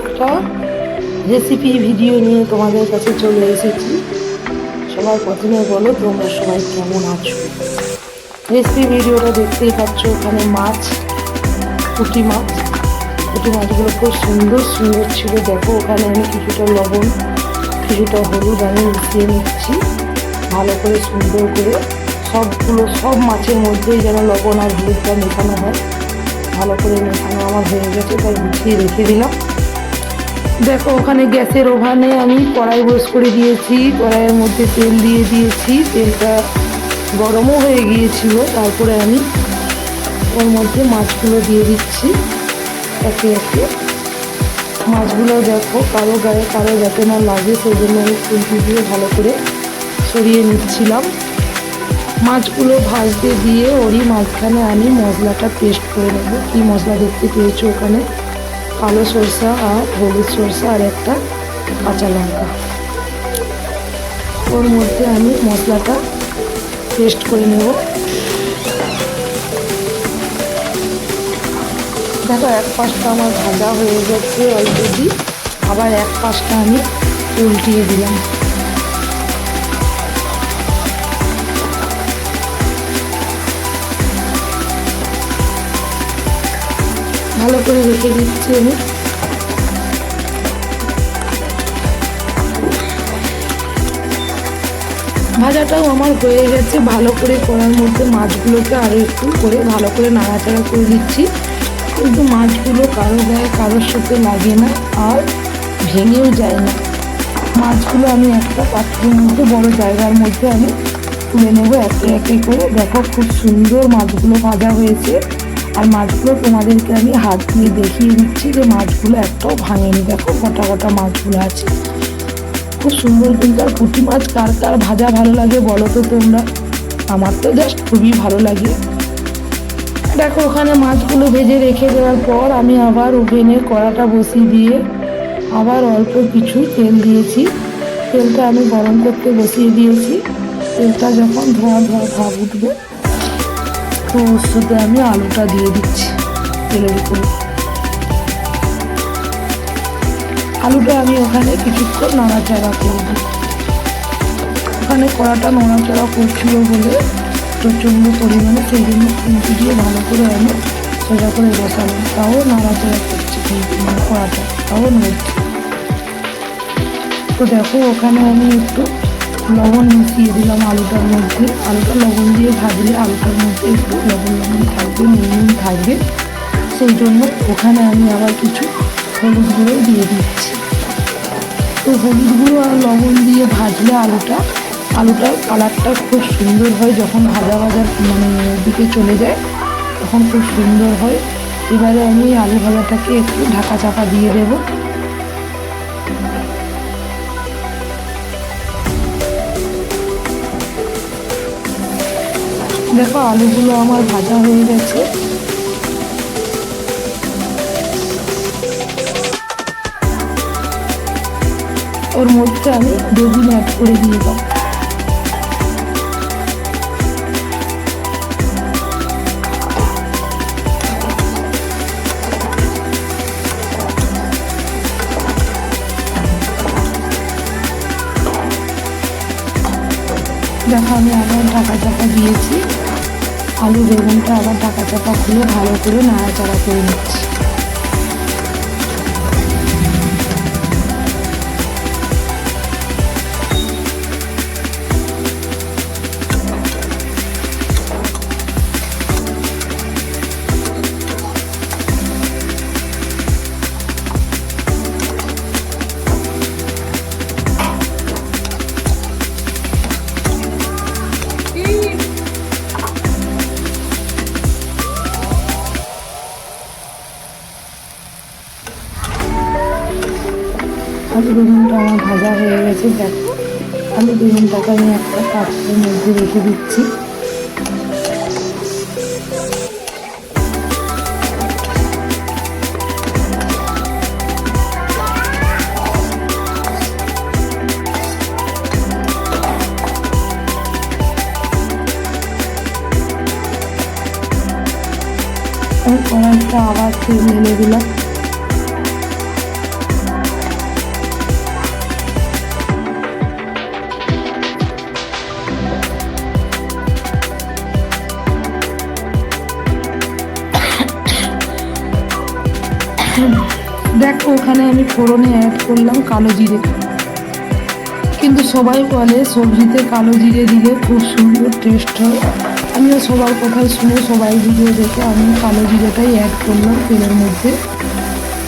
একটা recipe video নিয়ে তোমাদের কাছে চলে এসেছি। সবার প্রথমে বলো তোমরা সবাই কেমন আছো? রেসিপি ভিডিওটা দেখতেই পাচ্ছ ওখানে মাছ, পুঁটি মাছ। পুঁটি মাছগুলো খুব সুন্দর সুন্দর ছিল। দেখো, ওখানে আমি কিছুটা লবণ, কিছুটা হলুদ আমি মিশিয়ে নিচ্ছি। ভালো করে সুন্দর করে সবগুলো, সব মাছের মধ্যেই যেন লবণ আর হলুদটা মেশানো হয়। ভালো করে মেশানো আমার হয়ে গেছে, তাই গুছিয়ে রেখে দিলাম। দেখো, ওখানে গ্যাসের ওভানে আমি কড়াই বস করে দিয়েছি, কড়াইয়ের মধ্যে তেল দিয়ে দিয়েছি, তেলটা গরমও হয়ে গিয়েছিল, তারপরে আমি ওর মধ্যে মাছগুলো দিয়ে দিচ্ছি, একে একে। মাছগুলো দেখো, কারও গায়ে, কারও যাতে না লাগে, সেই জন্য আমি খুন্তি দিয়ে ভালো করে সরিয়ে নিচ্ছিলাম। মাছগুলো ভাজতে দিয়ে ওরই মাঝখানে আমি মশলাটা পেস্ট করে নেব। কী মশলা দেখতে পেয়েছ ওখানে? কালো সরষা আর হলুদ সরষা আর একটা কাঁচা লঙ্কা। ওর মধ্যে আমি মশলাটা পেস্ট করে নেব। দেখো, এক পাশটা আমার ভাজা হয়ে গেছে অলরেডি আবার এক পাশটা আমি উল্টিয়ে দিলাম। ভালো করে রেখে দিচ্ছি আমি। ভাজাটাও আমার হয়ে গেছে, ভালো করে করার মধ্যে মাছগুলোকে আরও একটু করে ভালো করে নাড়াচাড়া করে দিচ্ছি কিন্তু মাছগুলো কারও গায়ে কারোর সাথে লাগে না আর ভেঙেও যায় না। মাছগুলো আমি একটা পাত্রের মধ্যে, বড় জায়গার মধ্যে আমি তুলে নেব একে একে করে। দেখো খুব সুন্দর মাছগুলো ভাজা হয়েছে। আর মাছগুলো তোমাদেরকে আমি হাত দিয়ে দেখিয়ে দিচ্ছি যে মাছগুলো একটাও ভাঙেনি। দেখো গোটা গোটা মাছগুলো আছে। খুব সুন্দর কিন্তু আর পুঁটি মাছ কার কার ভাজা ভালো লাগে বলো তো তোমরা? আমার তো জাস্ট খুবই ভালো লাগে। দেখো ওখানে মাছগুলো ভেজে রেখে দেওয়ার পর আমি আবার ওভেনে কড়াটা বসিয়ে দিয়ে আবার অল্প কিছু তেল দিয়েছি। তেলটা আমি গরম করতে বসিয়ে দিয়েছি। তেলটা যখন ধোয়া ধোয়া ভাব উঠবে তো সাথে আমি আলুটা দিয়ে দিচ্ছি তেলের উপরে। আলুটা আমি ওখানে কিছুক্ষণ নাড়াচাড়া করব। ওখানে কড়াটা নড়াচড়া করছিল বলে প্রচণ্ড পরিমাণে সেই জন্য খুঁটি দিয়ে ভালো করে আমি সোজা করে বসালাম। তাও নাড়াচাড়া করছি কিন্তু কড়াটা, তাও নড়ছে। তো দেখো, ওখানে আমি একটু লবণ মিশিয়ে দিলাম আলুটার মধ্যে। আলুটা লবণ দিয়ে ভাজলে আলুটার মধ্যে একটু লবণ লবণ থাকবে, নুন থাকবে। সেই জন্য ওখানে আমি আবার কিছু হলুদ গুঁড়ো দিয়ে দিচ্ছি। তো হলুদ গুঁড়ো আর লবণ দিয়ে ভাজলে আলুটা, আলুটার কালারটা খুব সুন্দর হয় যখন ভাজা ভাজার মানে দিকে চলে যায়, তখন খুব সুন্দর হয়। এবারে আমি আলু ভাজাটাকে একটু ঢাকা চাপা দিয়ে দেবো। দেখো, আলুগুলো আমার ভাজা হয়ে গেছে। ওর মধ্যে আমি বেগুন অ্যাড করে দিয়ে দাও দেখো, আমি আবার ঢাকা চাপা দিয়েছি। আলু বেগুনটা আবার ঢাকা চাপা খুলে ভালো করে নাড়াচাড়া করে নিচ্ছি। বেগুনটা আমার ভাজা হয়ে গেছে, দেখো। আলু বেগুনটাকে আমি একটা পাত্রের মধ্যে রেখে দিচ্ছি। আমি কড়াইটা আবার তেল ঢেলে দিলাম। দেখো, ওখানে আমি ফোড়নে অ্যাড করলাম কালো জিরে। কিন্তু সবাই বলে সবজিতে কালো জিরে দিলে খুব সুন্দর টেস্ট হয়। আমিও সবার কথাই শুনে সবাই ভিডিও দেখে আমি কালো জিরেটাই অ্যাড করলাম তেলের মধ্যে।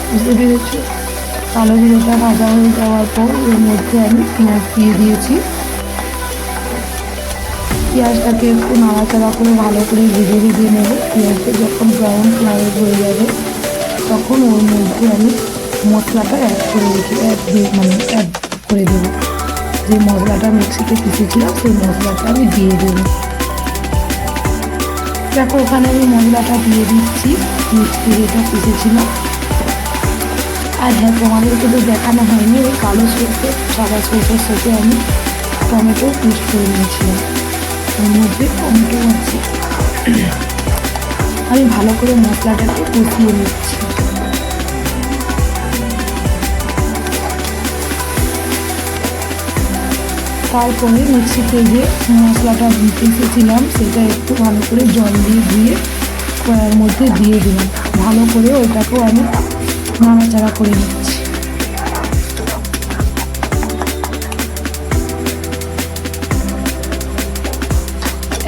বুঝতে পেরেছি? কালো জিরেটা ভাজা হয়ে যাওয়ার পর এর মধ্যে আমি পেঁয়াজ দিয়ে দিয়েছি। পেঁয়াজটাকে একটু নাড়াচাড়া করে ভালো করে ভেজে ভেজে নেব। পেঁয়াজটা যখন ব্রাউন কালার হয়ে যাবে তখন ওর মধ্যে আমি মশলাটা অ্যাড করে রেখে অ্যাড দিয়ে মানে অ্যাড করে দেবো। যে মশলাটা মিক্সিতে পিসেছিলাম সেই মশলাটা আমি দিয়ে দেবো। দেখো, ওখানে আমি মশলাটা দিয়ে দিচ্ছি। মিক্সি যেটা পিসেছিলাম আর হ্যাঁ তোমাদেরকে তো দেখানো হয়নি, ওই কালো সরষে, সাদা সরষের সাথে আমি টমেটো পিস করে নিয়েছিলাম। ওর মধ্যে টমেটো আছে। আমি ভালো করে মশলাটাকে কষিয়ে নিচ্ছি। তারপরে মিক্সিতে যে মশলাটা পিসেছিলাম সেটা একটু ভালো করে জল দিয়ে দিয়ে কড়ার মধ্যে দিয়ে দিলাম। ভালো করে ওইটাকেও আমি নাড়াচাড়া করে নিচ্ছি।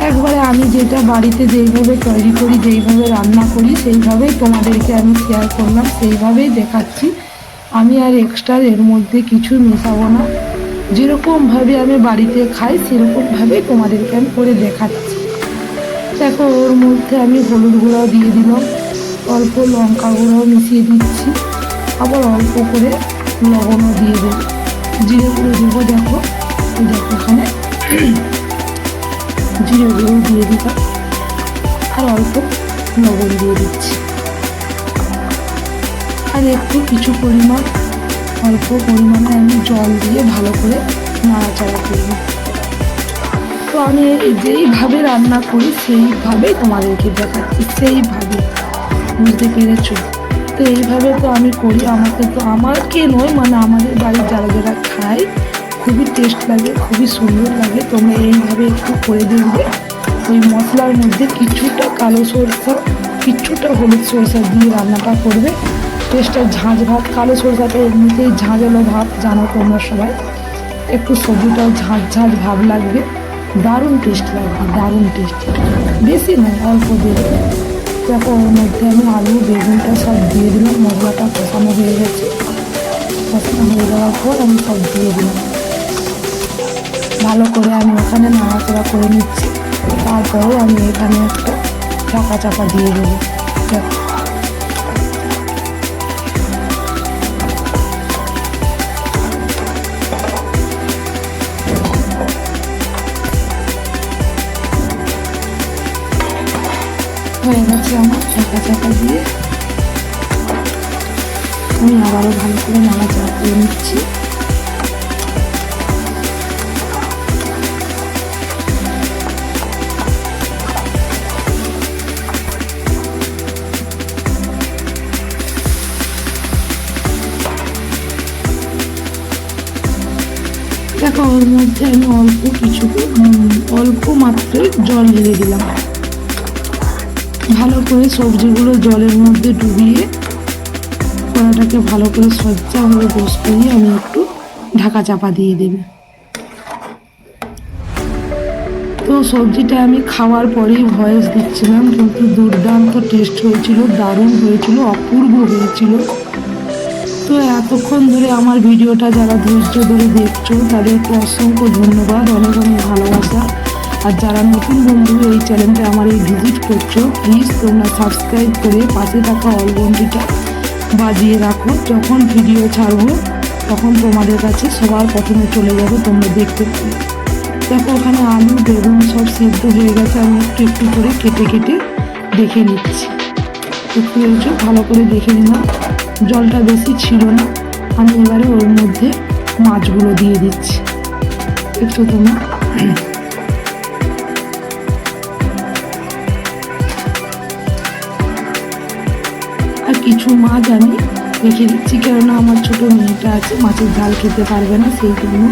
একবারে আমি যেটা বাড়িতে যেইভাবে তৈরি করি, যেইভাবে রান্না করি, সেইভাবেই তোমাদেরকে আমি শেয়ার করলাম, সেইভাবেই দেখাচ্ছি। আমি আর এক্সট্রা এর মধ্যে কিছু মেশাবো না। যেরকমভাবে আমি বাড়িতে খাই সেরকমভাবে তোমাদেরকে আমি করে দেখাচ্ছি। দেখো, ওর মধ্যে আমি হলুদ গুঁড়াও দিয়ে দিলাম, অল্প লঙ্কা গুঁড়াও মিশিয়ে দিচ্ছি, আবার অল্প করে লবণও দিয়ে দেবো। জিরে গুঁড়ো দেবো, দেখো দেখো এখানে। জিরে গুঁড়ো দিয়ে দিলাম আর অল্প লবণ দিয়ে দিচ্ছি। আর একটু কিছু পরিমাণ, অল্প পরিমাণে আমি জল দিয়ে ভালো করে নাড়াচাড়া করব তো আমি যেইভাবে রান্না করি, সেইভাবেই তোমাদেরকে দেখাচ্ছি, সেইভাবে। বুঝতে পেরেছ? তো এইভাবে তো আমি করি, আমাকে তো, আমাকে নয় মানে আমাদের বাড়ির যারা যারা খায় খুবই টেস্ট লাগে, খুবই সুন্দর লাগে। তোমরা এইভাবে একটু করে দেখবে। ওই মশলার মধ্যে কিছুটা কালো সরষা, কিছুটা হলুদ সরষা দিয়ে রান্নাটা করবে। টেস্টটা ঝাঁঝ ভাত কালো সরষাটা এমনিতেই ঝাঁঝালো ভাত জানো তোমরা সবাই। একটু সবজিটাও ঝাঁঝ ঝাঁঝ ভাব লাগবে। দারুণ টেস্ট লাগবে, দারুণ টেস্ট বেশি নয় অল্প দিয়ে। দেখো, ওর মধ্যে আমি আলু, বেগুনটা সব দিয়ে দিলাম, মশলাটা কষানো হয়ে গেছে। কষানো হয়ে যাওয়ার পর আমি সব দিয়ে দিলাম। ভালো করে আমি ওখানে নাড়াচাড়া করে নিচ্ছি। তারপরেও আমি এখানে একটা চাপা চাপা দিয়ে দেবো। হয়ে গেছে আমার চাকা চাকা দিয়ে। আমি আবারও ভালো করে নাড়াচাড়া করে নিচ্ছি। মধ্যে আমি অল্প কিছু অল্প মাত্রায় জল ঢেলে দিলাম। ভালো করে সবজিগুলো জলের মধ্যে ডুবিয়ে কড়াটাকে ভালো করে সজ্জাভাবে বস করিয়ে আমি একটু ঢাকা চাপা দিয়ে দেবে। তো সবজিটা আমি খাওয়ার পরেই ভয়েস দিচ্ছিলাম, কিন্তু দুর্দান্ত টেস্ট হয়েছিল, দারুণ হয়েছিল, অপূর্ব হয়েছিল। তো এতক্ষণ ধরে আমার ভিডিওটা যারা ধৈর্য ধরে দেখছ, তাদেরকে অসংখ্য ধন্যবাদ, অনেক অনেক ভালোবাসা। আর যারা নতুন বন্ধু এই চ্যানেলটা আমার এই ভিজিট করছ প্লিজ তোমরা সাবস্ক্রাইব করে পাশে থাকা অল ঘন্টিটা বাজিয়ে রাখো। যখন ভিডিও ছাড়বো, তখন তোমাদের কাছে সবার প্রথমে চলে যাবে, তোমরা দেখতে পাবে। দেখো, ওখানে আলু, বেগুন সব সেদ্ধ হয়ে গেছে, আমি একটু একটু করে কেটে কেটে দেখে নিচ্ছি। একটু ভালো করে দেখে নিলাম। জলটা বেশি ছিল না। আমি এবারে ওর মধ্যে মাছগুলো দিয়ে দিচ্ছি। একটু তোমার আর কিছু মাছ আমি রেখে দিচ্ছি, কেননা আমার ছোটো মেয়েটা আছে, মাছের ঝাল খেতে পারবে না, সেই জন্য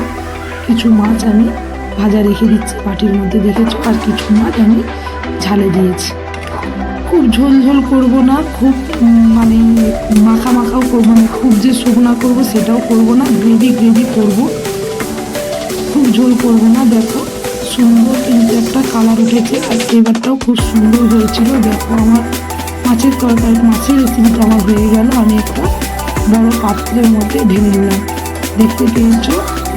কিছু মাছ আমি ভাজা রেখে দিচ্ছি, বাটির মধ্যে দেখেছ? আর কিছু মাছ আমি ঝালে দিয়েছি। খুব ঝোল ঝোল করব না, খুব মানে মাখা মাখাও করব না, খুব যে শুকনা করব সেটাও করব না, গ্রেভি গ্রেভি করব। খুব ঝোল করব না, দেখো সুন্দর কিন্তু একটা কালার উঠেছে, আর ফ্লেভারটাও খুব সুন্দর হয়েছিল। দেখো আমার মাছের তরকারি, মাছের রেসিপিটা আমার হয়ে গেল, আমি একটা বড় পাত্রের মধ্যে ঢেলে নিলাম। দেখতে পেয়েছ?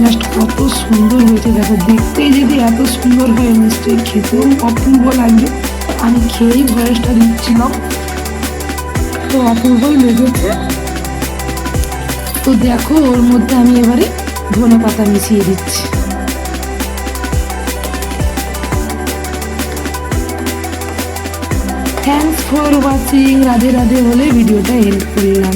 জাস্ট কত সুন্দর হয়েছে, দেখো দেখতেই যদি এত সুন্দর হয় নিশ্চয়ই খেতেও অপূর্ব লাগবে। আমি খেয়েই ভয়েসটা দিচ্ছিলাম। তো অপূর্বই লেগেছে? তো দেখো, ওর মধ্যে আমি এবারে ধনে পাতা মিশিয়ে দিচ্ছি। Thanks for watching Radhe Radhe হলে ভিডিওটা হেল্প করলাম।